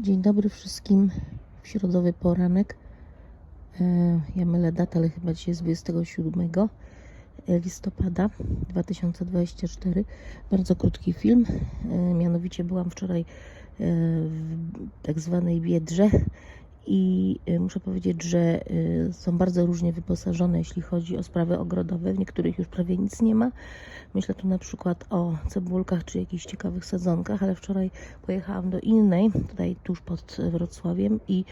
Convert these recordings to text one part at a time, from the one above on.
Dzień dobry wszystkim. W środowy poranek. E, Ja mylę datę, ale chyba dzisiaj jest 27 listopada 2024. Bardzo krótki film. E, Mianowicie byłam wczoraj e, w tak zwanej Biedrze i e, muszę powiedzieć, że e, są bardzo różnie wyposażone, jeśli chodzi o sprawy ogrodowe. W niektórych już prawie nic nie ma. Myślę tu na przykład o cebulkach czy jakichś ciekawych sadzonkach, ale wczoraj pojechałam do innej, tutaj tuż pod Wrocławiem i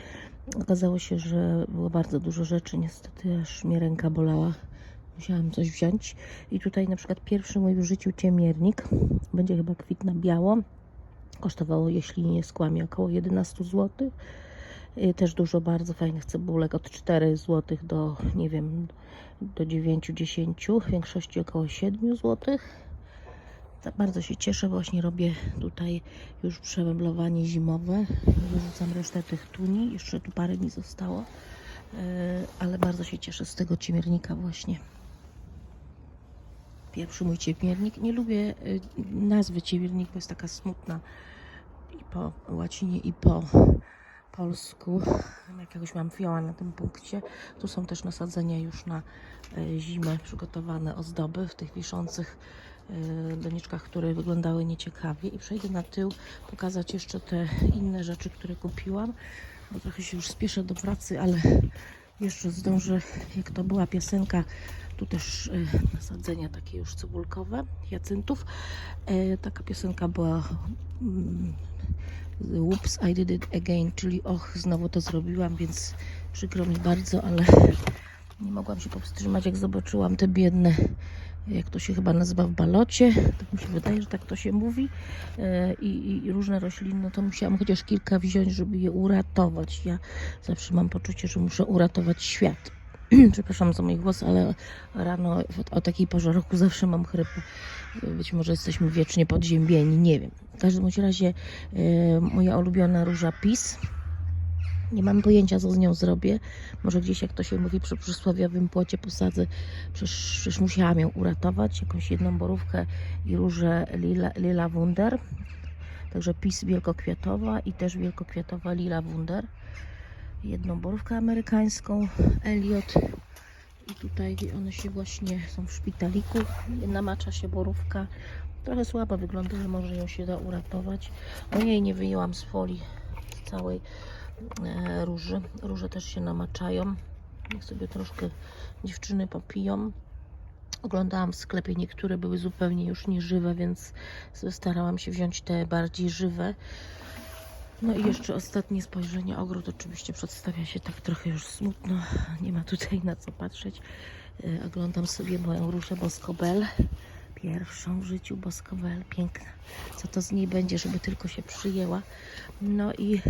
okazało się, że było bardzo dużo rzeczy. Niestety aż mnie ręka bolała. Musiałam coś wziąć. I tutaj na przykład pierwszy mój w życiu ciemiernik. Będzie chyba kwit na biało. Kosztowało, jeśli nie skłamię, około 11 zł. Y, Też dużo bardzo fajnych cebulek, od 4 zł do, nie wiem, do 9-10, w większości około 7 zł. Bardzo się cieszę, właśnie robię tutaj już przemeblowanie zimowe. Wyrzucam resztę tych tuni, jeszcze tu parę mi zostało, Yy, ale bardzo się cieszę z tego ciemiernika właśnie. Pierwszy mój ciemiernik. Nie lubię yy, nazwy ciemiernik, bo jest taka smutna i po łacinie i po polsku. Jakiegoś mam fioła na tym punkcie. Tu są też nasadzenia już na e, zimę, przygotowane ozdoby w tych wiszących e, doniczkach, które wyglądały nieciekawie. I przejdę na tył, pokazać jeszcze te inne rzeczy, które kupiłam, bo trochę się już spieszę do pracy, ale jeszcze zdążę, jak to była piosenka, tu też e, nasadzenia takie już cebulkowe, jacyntów. E, Taka piosenka była mm, Whoops, I did it again, czyli och, znowu to zrobiłam, więc przykro mi bardzo, ale nie mogłam się powstrzymać, jak zobaczyłam te biedne, jak to się chyba nazywa w balocie, tak mi się wydaje, że tak to się mówi, e, i, i różne rośliny, no to musiałam chociaż kilka wziąć, żeby je uratować. Ja zawsze mam poczucie, że muszę uratować świat. Przepraszam za mój głos, ale rano o takiej porze roku zawsze mam chrypę. Być może jesteśmy wiecznie podziębieni, nie wiem. W każdym razie e, moja ulubiona róża PiS. Nie mam pojęcia, co z nią zrobię. Może gdzieś, jak to się mówi, przy przysłowiowym płocie posadzę. Przecież, przecież musiałam ją uratować. Jakąś jedną borówkę i różę lila, lila wunder. Także PiS wielkokwiatowa i też wielkokwiatowa lila wunder. Jedną borówkę amerykańską, Elliot. I tutaj one się właśnie są w szpitaliku. Namacza się borówka. Trochę słaba wygląda, ale może ją się da uratować. Ojej, nie wyjęłam z folii z całej e, róży. Róże też się namaczają. Niech sobie troszkę dziewczyny popiją. Oglądałam w sklepie, niektóre były zupełnie już nieżywe, więc starałam się wziąć te bardziej żywe. No i jeszcze ostatnie spojrzenie. Ogród oczywiście przedstawia się tak trochę już smutno. Nie ma tutaj na co patrzeć. E, Oglądam sobie moją różę Boskobel. Pierwszą w życiu Boskobel. Piękna. Co to z niej będzie, żeby tylko się przyjęła. No i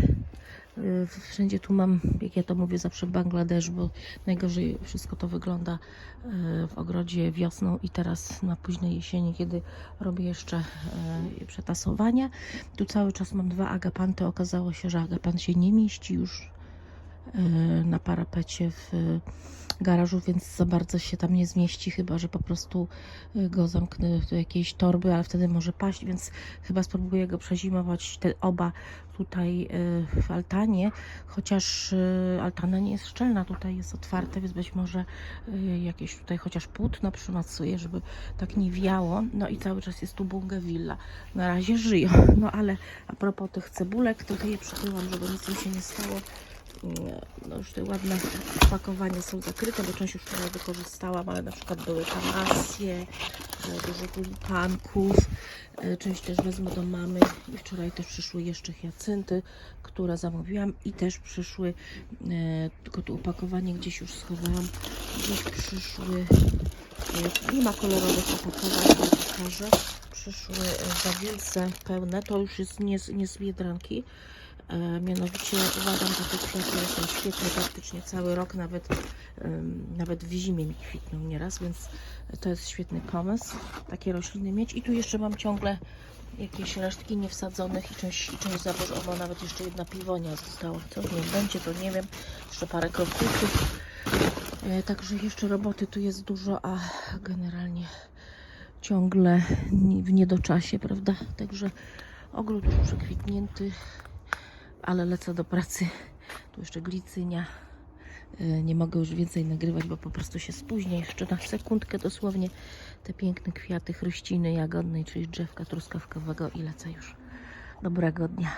wszędzie tu mam, jak ja to mówię zawsze Bangladesz, bo najgorzej wszystko to wygląda y, w ogrodzie wiosną i teraz na późnej jesieni, kiedy robię jeszcze y, przetasowania. Tu cały czas mam dwa agapanty. Okazało się, że agapan się nie mieści już y, na parapecie w y, garażu, więc za bardzo się tam nie zmieści, chyba że po prostu y, go zamknę do jakiejś torby, ale wtedy może paść, więc chyba spróbuję go przezimować, te oba tutaj y, w altanie, chociaż y, altana nie jest szczelna, tutaj jest otwarte, więc być może y, jakieś tutaj chociaż płótno przymacuję, żeby tak nie wiało. No i cały czas jest tu bungewilla. Na razie żyją. No ale a propos tych cebulek, to je przytyłam, żeby nic mi się nie stało. No już te ładne opakowania są zakryte, bo część już wczoraj wykorzystałam, ale na przykład były tam asje, e, dużo tulipanków, e, część też wezmę do mamy. I wczoraj też przyszły jeszcze hiacynty, które zamówiłam i też przyszły, e, tylko tu opakowanie gdzieś już schowałam, gdzieś przyszły, nie ma kolorowych opakowań, ale pokażę, przyszły zawilce pełne, to już jest nie, nie z biedranki, E, mianowicie uważam, że te kwiaty są świetne praktycznie cały rok, nawet, nawet w zimie mi kwitną nieraz, więc to jest świetny pomysł, takie rośliny mieć. I tu jeszcze mam ciągle jakieś resztki niewsadzonych i część, i część zaboż, o, nawet jeszcze jedna piwonia została. Co z nią będzie, to nie wiem. Jeszcze parę krokusów. E, Także jeszcze roboty tu jest dużo, a generalnie ciągle w niedoczasie, prawda? Także ogród już przekwitnięty, ale lecę do pracy. Tu jeszcze glicynia. Y, Nie mogę już więcej nagrywać, bo po prostu się spóźnię jeszcze na sekundkę dosłownie. Te piękne kwiaty chryściny jagodnej, czyli drzewka truskawkowego i lecę już. Dobrego dnia.